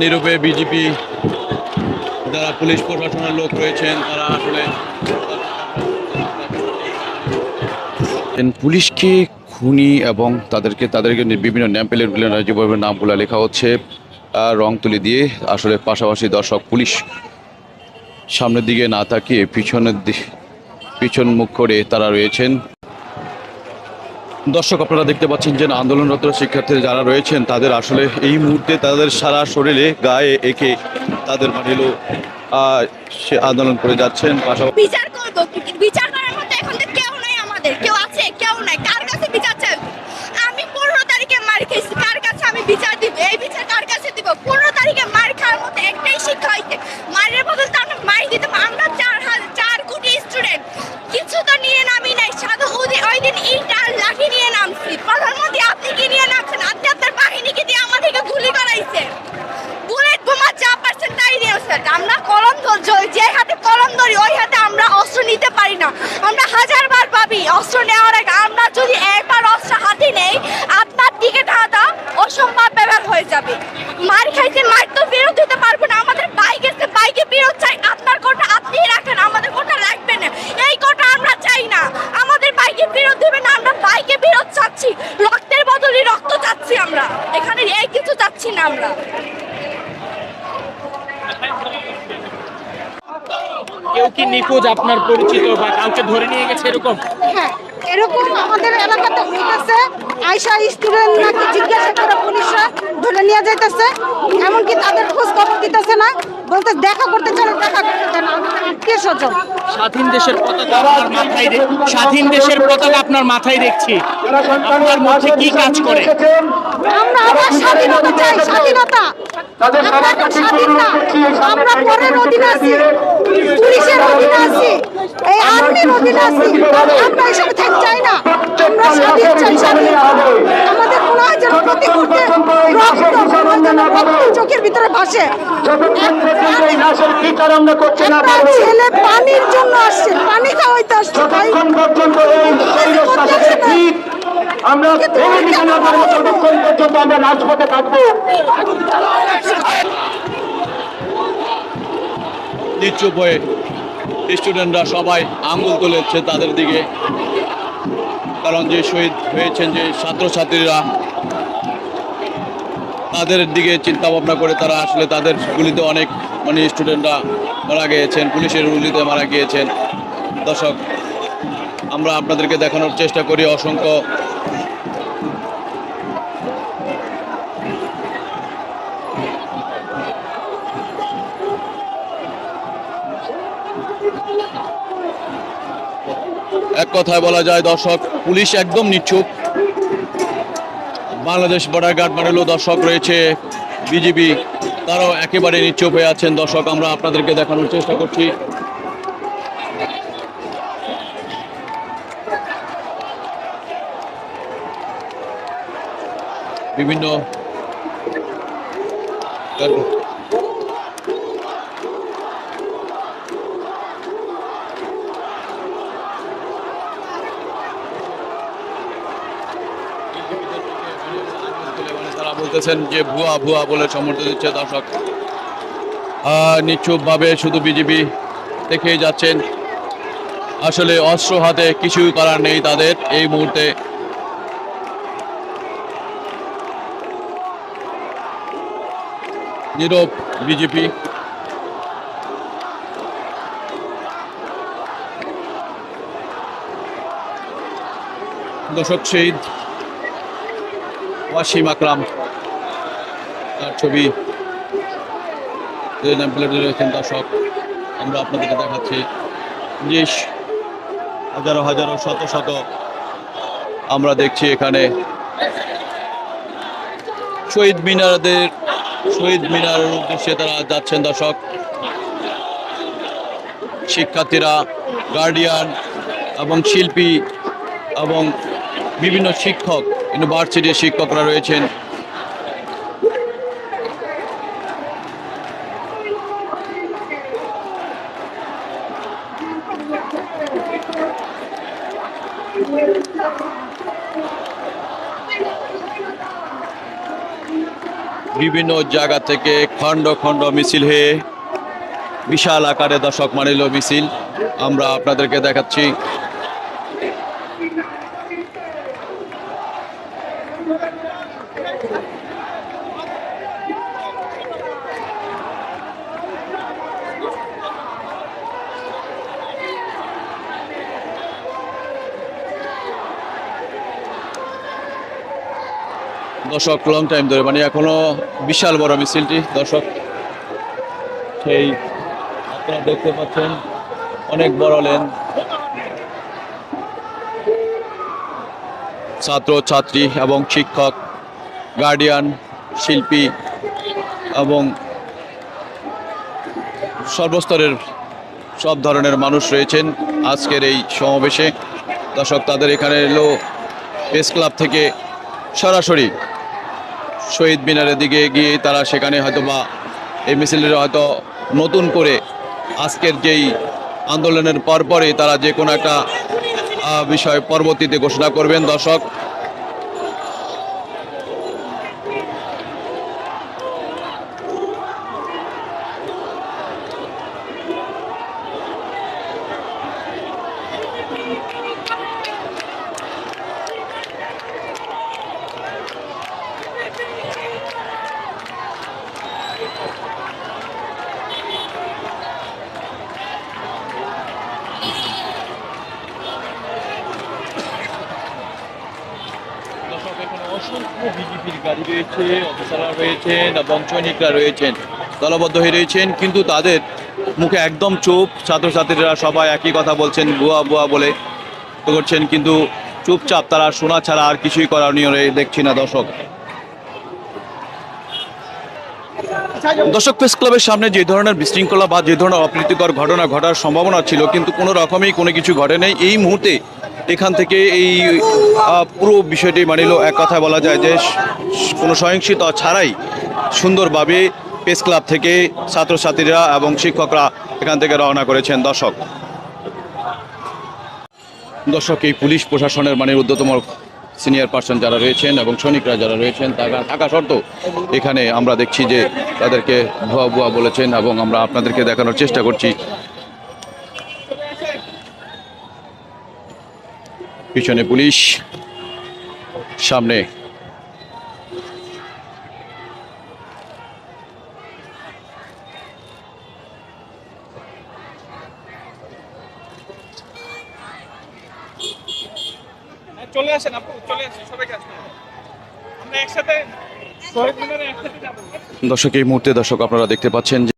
নীরবে বিজেপি যারা পুলিশ প্রশাসনের লোক রয়েছেন, তারা আসলে পুলিশকে খুনি এবং তাদেরকে তাদেরকে বিভিন্ন ন্যাম্পেলের যেভাবে নামগুলো লেখা হচ্ছে রং তুলি দিয়ে। আসলে পাশাপাশি দর্শক, পুলিশ সামনের দিকে না তাকিয়ে পিছনের পিছন মুখ করে তারা রয়েছেন। দর্শক, আপনারা দেখতে পাচ্ছেন যে আন্দোলনরত শিক্ষার্থীরা যারা রয়েছেন, তাদের আসলে এই মুহূর্তে তাদের সারা শরীরে গায়ে একে তাদের মানিল সে আন্দোলন করে যাচ্ছেন। পাশাপাশি বিচার করব বিচার করার মতো এখন তো কেউ নাই আমাদের কেউ আছে কেউ নাই কার কাছে বিচার চাই আমি পনেরো তারিখে মার খেয়েছি কার কাছে আমি বিচার দিব এই বিচার কার কাছে দিব পনেরো তারিখে মার খাওয়ার মতো একটাই শিক্ষা হইতে মারের বদল তো আমরা মারি দিতাম আমরা চার হাজার চার কোটি স্টুডেন্ট কিছু তো নিয়ে নামি নাই সাধু ওই- ওই দিন ইট আর লাঠি নিয়ে নামছি প্রধানমন্ত্রী আপনি কি নিয়ে নামছেন আপনি আপনার বাহিনীকে দিয়ে আমাদেরকে গুলি করাইছে বুলেট বোমা যা পারছেন তাই নিয়েছে আমরা কলম ধর- জ- যে হাতে কলম ধরি ওই হাতে আমরা অস্ত্র নিতে পারি না আমরা হাজারবার পাবি অস্ত্র নেওয়ার আগে আমরা যদি একবার অস্ত্র হাতে নেই আপনার টিকিট হাতা অসম্ভব ব্যাপার হয়ে যাবে মার খাইছে মার তো ফেরত দিতে পারব না আমাদের বাইক এসে বাইকে ফেরত চাই আপনার কোটা আপনি রাখেন আমাদের কোটা রাখবে না এই কোটা আমরা চাই না আমাদের বাইকে ফেরত দেবে না আমরা বাইকে ফেরত চাচ্ছি রক্তের বদলে রক্ত চাচ্ছি আমরা এখানে এই কিছু চাচ্ছি না আমরা কেউ কি নিখোঁজ আপনার পরিচিত বা কাউকে ধরে নিয়ে গেছে এরকম? হ্যাঁ এরকম আমাদের এলাকাতে হইতেছে। আয়সা স্টুডেন্ট নাকি জিজ্ঞাসা করে পুলিশরা ধরে নিয়ে যাইতেছে, এমনকি তাদের খোঁজ খবর দিতেছে না। বলতে দেখা করতে চলে দেখা করতে আমাদের আত্মীয় স্বজন। স্বাধীন দেশের পতাকা আপনার মাথায় স্বাধীন দেশের পতাকা আপনার মাথায় দেখছি। আপনার মধ্যে কি কাজ করে? আমরা আবার স্বাধীনতা চাই স্বাধীনতা। আমরা এখন স্বাধীন না আমরা পরের অধীনে আছি পুলিশের অধীনে আছি এই আর্মির অধীনে আছি। আমরা এসব চাই না। আমরা স্বাধীন চাই স্বাধীন আমাদের যেন প্রতি মুহূর্তে রক্ত যেন চোখের ভিতরে ভাসে। ছেলে পানির জন্য আসছে পানি খাওয়াইতে আসছে আমরা পর্যন্ত আমরা রাজপথে থাকব। নিশ্চুপ হয়ে স্টুডেন্টরা সবাই আঙ্গুল তুলেছে তাদের দিকে। কারণ যে শহীদ হয়েছেন যে ছাত্রছাত্রীরা, তাদের দিকে চিন্তা ভাবনা করে তারা আসলে তাদের গুলিতে অনেক মানে স্টুডেন্টরা মারা গিয়েছেন, পুলিশের গুলিতে মারা গিয়েছেন। দর্শক, আমরা আপনাদেরকে দেখানোর চেষ্টা করি অসংখ্য এক কথায় বলা যায়, দর্শক, পুলিশ একদম নিচ্ছুপ বাংলাদেশ বর্ডার গার্ড মানেলো দর্শক রয়েছে বিজিবি, তারাও একেবারে নিচ্ছুপ হয়ে আছেন। দর্শক, আমরা আপনাদেরকে দেখানোর চেষ্টা করছি। বিভিন্ন তারা বলতেছেন যে ভুয়া ভুয়া বলে সমর্থন দিচ্ছে দর্শক। নিশ্চুপভাবে শুধু বিজেপি দেখেই যাচ্ছেন। আসলে অস্ত্র হাতে কিছুই করার নেই তাদের এই মুহূর্তে। নীরব বিজেপি। দর্শক, শহীদ ওয়াসিম আকরাম। তার ছবি প্লেটে রয়েছেন দর্শক, আমরা আপনাদেরকে দেখাচ্ছি যে হাজারো হাজারো, শত শত। আমরা দেখছি এখানে শহীদ মিনারদের, শহীদ মিনারের উদ্দেশ্যে তারা যাচ্ছেন দর্শক। শিক্ষার্থীরা গার্ডিয়ান এবং শিল্পী এবং বিভিন্ন শিক্ষক ইউনিভার্সিটির শিক্ষকরা রয়েছেন। বিভিন্ন জায়গা থেকে খণ্ড খণ্ড মিছিল হয়ে বিশাল আকারে দর্শক মানিল মিছিল। আমরা আপনাদেরকে দেখাচ্ছি দর্শক লং টাইম ধরে মানে এখনও বিশাল বড় মিছিলটি, দর্শক। সেই আপনারা দেখতে পাচ্ছেন, অনেক বড় লেন। ছাত্র, ছাত্রী এবং শিক্ষক গার্ডিয়ান শিল্পী এবং সর্বস্তরের সব ধরনের মানুষ রয়েছেন আজকের এই সমাবেশে। দর্শক, তাদের এখানে এলো প্রেস ক্লাব থেকে সরাসরি শহীদ মিনারের দিকে গিয়ে তারা সেখানে হয়তো বা এই মিছিলের হয়তো নতুন করে আজকের যেই আন্দোলনের পরপরই তারা যে কোনো একটা বিষয় পরবর্তীতে ঘোষণা করবেন। দর্শক অসংখ্য বিজেপির গাড়ি রয়েছে, অফিসাররা রয়েছেন এবং রয়েছেন দলবদ্ধ হয়ে রয়েছেন, কিন্তু তাদের মুখে একদম চুপ ছাত্রছাত্রীরা সবাই একই কথা বলছেন বুয়া বুয়া বলে করছেন, কিন্তু চুপচাপ তারা শোনা ছাড়া আর কিছুই করণীয় দেখছি না, দর্শক। দর্শক, প্রেস ক্লাবের সামনে যে ধরনের বিশৃঙ্খলা বা যে ধরনের অপ্রীতিকর ঘটনা ঘটার সম্ভাবনা ছিল, কিন্তু কোনো রকমই কোনো কিছু ঘটে নেই এই মুহূর্তে এখান থেকে এই পুরো বিষয়টি মানিল এক কথায় বলা যায় যে কোনো সহিংসতা ছাড়াই সুন্দরভাবে প্রেস ক্লাব থেকে ছাত্রছাত্রীরা এবং শিক্ষকরা এখান থেকে রওনা করেছেন। দর্শক দর্শক, এই পুলিশ প্রশাসনের মানে ঊর্ধ্বতম সিনিয়র পার্সন যারা রয়েছেন এবং সৈনিকরা যারা রয়েছেন, তারা থাকা সত্ত্বেও এখানে আমরা দেখছি যে তাদেরকে ভুয়া ভুয়া বলেছেন এবং আমরা আপনাদেরকে দেখানোর চেষ্টা করছি। পিছনে পুলিশ। সামনে। চলে আসেন আপু চলে আসেন সবাইকে আসতে আমরা একসাথে শহীদ মিনারে একসাথে যাব। দর্শক এই মুহূর্তে দর্শক আপনারা দেখতে পাচ্ছেন যে